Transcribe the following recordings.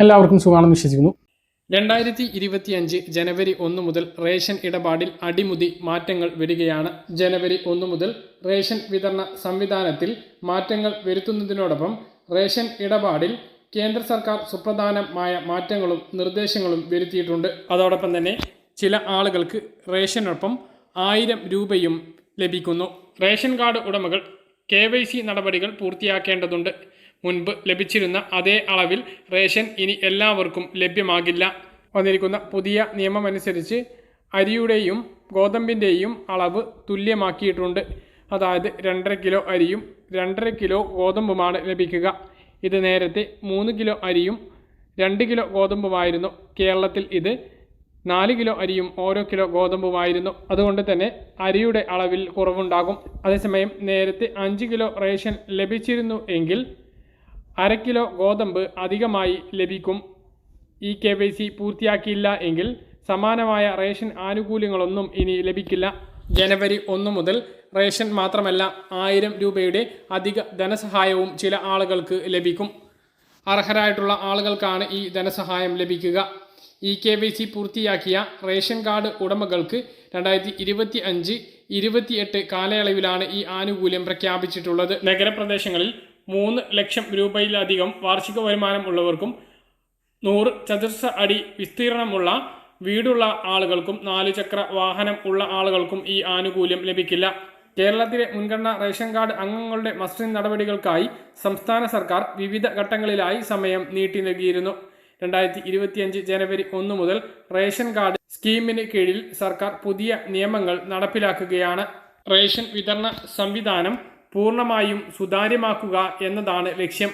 എല്ലാവർക്കും സുഖമാണെന്ന് വിശ്വസിക്കുന്നു. രണ്ടായിരത്തി ഇരുപത്തി അഞ്ച് ജനുവരി ഒന്ന് മുതൽ റേഷൻ ഇടപാടിൽ അടിമുതി മാറ്റങ്ങൾ വരികയാണ്. ജനുവരി ഒന്ന് മുതൽ റേഷൻ വിതരണ സംവിധാനത്തിൽ മാറ്റങ്ങൾ വരുത്തുന്നതിനോടൊപ്പം റേഷൻ ഇടപാടിൽ കേന്ദ്ര സർക്കാർ സുപ്രധാനമായ മാറ്റങ്ങളും നിർദ്ദേശങ്ങളും വരുത്തിയിട്ടുണ്ട്. അതോടൊപ്പം തന്നെ ചില ആളുകൾക്ക് റേഷനൊപ്പം ആയിരം രൂപയും ലഭിക്കുന്നു. റേഷൻ കാർഡ് ഉടമകൾ കെ നടപടികൾ പൂർത്തിയാക്കേണ്ടതുണ്ട്. മുൻപ് ലഭിച്ചിരുന്ന അതേ അളവിൽ റേഷൻ ഇനി എല്ലാവർക്കും ലഭ്യമാകില്ല. വന്നിരിക്കുന്ന പുതിയ നിയമമനുസരിച്ച് അരിയുടെയും ഗോതമ്പിന്റെയും അളവ് തുല്യമാക്കിയിട്ടുണ്ട്. അതായത് രണ്ടര കിലോ അരിയും രണ്ടര കിലോ ഗോതമ്പുമാണ് ലഭിക്കുക. ഇത് നേരത്തെ മൂന്ന് കിലോ അരിയും രണ്ട് കിലോ ഗോതമ്പുമായിരുന്നു. കേരളത്തിൽ ഇത് നാല് കിലോ അരിയും ഓരോ കിലോ ഗോതമ്പുമായിരുന്നു. അതുകൊണ്ട് തന്നെ അരിയുടെ അളവിൽ കുറവുണ്ടാകും. അതേസമയം നേരത്തെ അഞ്ച് കിലോ റേഷൻ ലഭിച്ചിരുന്നു എങ്കിൽ അര കിലോ ഗോതമ്പ് അധികമായി ലഭിക്കും. ഈ കെ വൈ സി പൂർത്തിയാക്കിയില്ല എങ്കിൽ സമാനമായ റേഷൻ ആനുകൂല്യങ്ങളൊന്നും ഇനി ലഭിക്കില്ല. ജനുവരി ഒന്ന് മുതൽ റേഷൻ മാത്രമല്ല ആയിരം രൂപയുടെ അധിക ധനസഹായവും ചില ആളുകൾക്ക് ലഭിക്കും. അർഹരായിട്ടുള്ള ആളുകൾക്കാണ് ഈ ധനസഹായം ലഭിക്കുക. ഇ കെ വൈ സി പൂർത്തിയാക്കിയ റേഷൻ കാർഡ് ഉടമകൾക്ക് രണ്ടായിരത്തി ഇരുപത്തി അഞ്ച് ഇരുപത്തിയെട്ട് കാലയളവിലാണ് ഈ ആനുകൂല്യം പ്രഖ്യാപിച്ചിട്ടുള്ളത്. നഗരപ്രദേശങ്ങളിൽ മൂന്ന് ലക്ഷം രൂപയിലധികം വാർഷിക വരുമാനം ഉള്ളവർക്കും നൂറ് ചതുർശ അടി വിസ്തീർണമുള്ള വീടുള്ള ആളുകൾക്കും നാലു ചക്ര വാഹനം ഉള്ള ആളുകൾക്കും ഈ ആനുകൂല്യം ലഭിക്കില്ല. കേരളത്തിലെ മുൻഗണനാ റേഷൻ കാർഡ് അംഗങ്ങളുടെ മസ്റ്ററിംഗ് നടപടികൾക്കായി സംസ്ഥാന സർക്കാർ വിവിധ ഘട്ടങ്ങളിലായി സമയം നീട്ടി നൽകിയിരുന്നു. രണ്ടായിരത്തി ഇരുപത്തിയഞ്ച് ജനുവരി ഒന്ന് മുതൽ റേഷൻ കാർഡ് സ്കീമിന് കീഴിൽ സർക്കാർ പുതിയ നിയമങ്ങൾ നടപ്പിലാക്കുകയാണ്. റേഷൻ വിതരണ സംവിധാനം പൂർണമായും സുതാര്യമാക്കുക എന്നതാണ് ലക്ഷ്യം.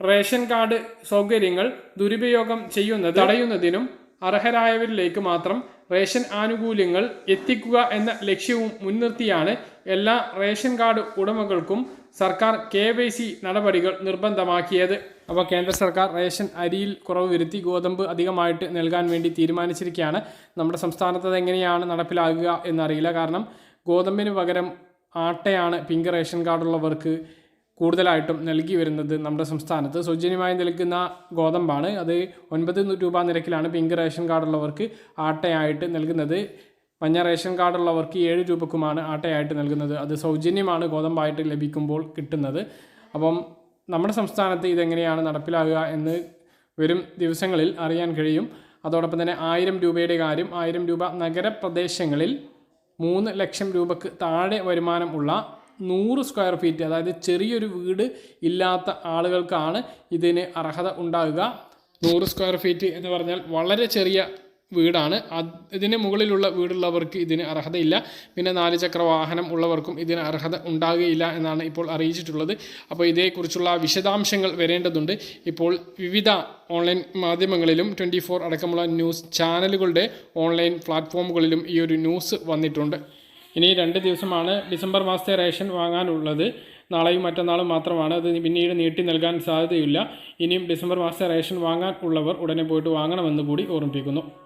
റേഷൻ കാർഡ് സൗകര്യങ്ങൾ ദുരുപയോഗം ചെയ്യുന്നത് തടയുന്നതിനും അർഹരായവരിലേക്ക് മാത്രം റേഷൻ ആനുകൂല്യങ്ങൾ എത്തിക്കുക എന്ന ലക്ഷ്യവും മുൻനിർത്തിയാണ് എല്ലാ റേഷൻ കാർഡ് ഉടമകൾക്കും സർക്കാർ കെ വൈ സി നടപടികൾ നിർബന്ധമാക്കിയത്. അപ്പോൾ കേന്ദ്ര സർക്കാർ റേഷൻ അരിയിൽ കുറവ് വരുത്തി ഗോതമ്പ് അധികമായിട്ട് നൽകാൻ വേണ്ടി തീരുമാനിച്ചിരിക്കുകയാണ്. നമ്മുടെ സംസ്ഥാനത്ത് അത് എങ്ങനെയാണ് നടപ്പിലാകുക എന്നറിയില്ല. കാരണം ഗോതമ്പിന് പകരം ആട്ടയാണ് പിങ്ക് റേഷൻ കാർഡുള്ളവർക്ക് കൂടുതലായിട്ടും നൽകി വരുന്നത് നമ്മുടെ സംസ്ഥാനത്ത്. സൗജന്യമായി നൽകുന്ന ഗോതമ്പാണ്. അത് ഒൻപത് രൂപ നിരക്കിലാണ് പിങ്ക് റേഷൻ കാർഡുള്ളവർക്ക് ആട്ടയായിട്ട് നൽകുന്നത്. മഞ്ഞ റേഷൻ കാർഡുള്ളവർക്ക് ഏഴ് രൂപക്കുമാണ് ആട്ടയായിട്ട് നൽകുന്നത്. അത് സൗജന്യമാണ് ഗോതമ്പായിട്ട് ലഭിക്കുമ്പോൾ കിട്ടുന്നത്. അപ്പം നമ്മുടെ സംസ്ഥാനത്ത് ഇതെങ്ങനെയാണ് നടപ്പിലാകുക എന്ന് വരും ദിവസങ്ങളിൽ അറിയാൻ കഴിയും. അതോടൊപ്പം തന്നെ ആയിരം രൂപയുടെ കാര്യം ആയിരം രൂപ നഗരപ്രദേശങ്ങളിൽ മൂന്ന് ലക്ഷം രൂപക്ക് താഴെ വരുമാനം ഉള്ള നൂറ് സ്ക്വയർ ഫീറ്റ് അതായത് ചെറിയൊരു വീട് ഇല്ലാത്ത ആളുകൾക്കാണ് ഇതിന് അർഹത ഉണ്ടാകുക നൂറ് സ്ക്വയർ ഫീറ്റ് എന്ന് പറഞ്ഞാൽ വളരെ ചെറിയ വീടാണ്. ഇതിന് മുകളിലുള്ള വീടുള്ളവർക്ക് ഇതിന് അർഹതയില്ല. പിന്നെ നാല് ചക്ര വാഹനം ഉള്ളവർക്കും ഇതിന് അർഹത ഉണ്ടാകുകയില്ല എന്നാണ് ഇപ്പോൾ അറിയിച്ചിട്ടുള്ളത്. അപ്പോൾ ഇതേക്കുറിച്ചുള്ള വിശദാംശങ്ങൾ വരേണ്ടതുണ്ട്. ഇപ്പോൾ വിവിധ ഓൺലൈൻ മാധ്യമങ്ങളിലും ട്വന്റി ഫോർ അടക്കമുള്ള ന്യൂസ് ചാനലുകളുടെ ഓൺലൈൻ പ്ലാറ്റ്ഫോമുകളിലും ഈ ഒരു ന്യൂസ് വന്നിട്ടുണ്ട്. ഇനി രണ്ട് ദിവസമാണ് ഡിസംബർ മാസത്തെ റേഷൻ വാങ്ങാനുള്ളത്. നാളെയും മറ്റന്നാളും മാത്രമാണ്. അത് പിന്നീട് നീട്ടി നൽകാൻ സാധ്യതയില്ല. ഇനിയും ഡിസംബർ മാസത്തെ റേഷൻ വാങ്ങാൻ ഉള്ളവർ ഉടനെ പോയിട്ട് വാങ്ങണമെന്ന് കൂടി ഓർമ്മിപ്പിക്കുന്നു.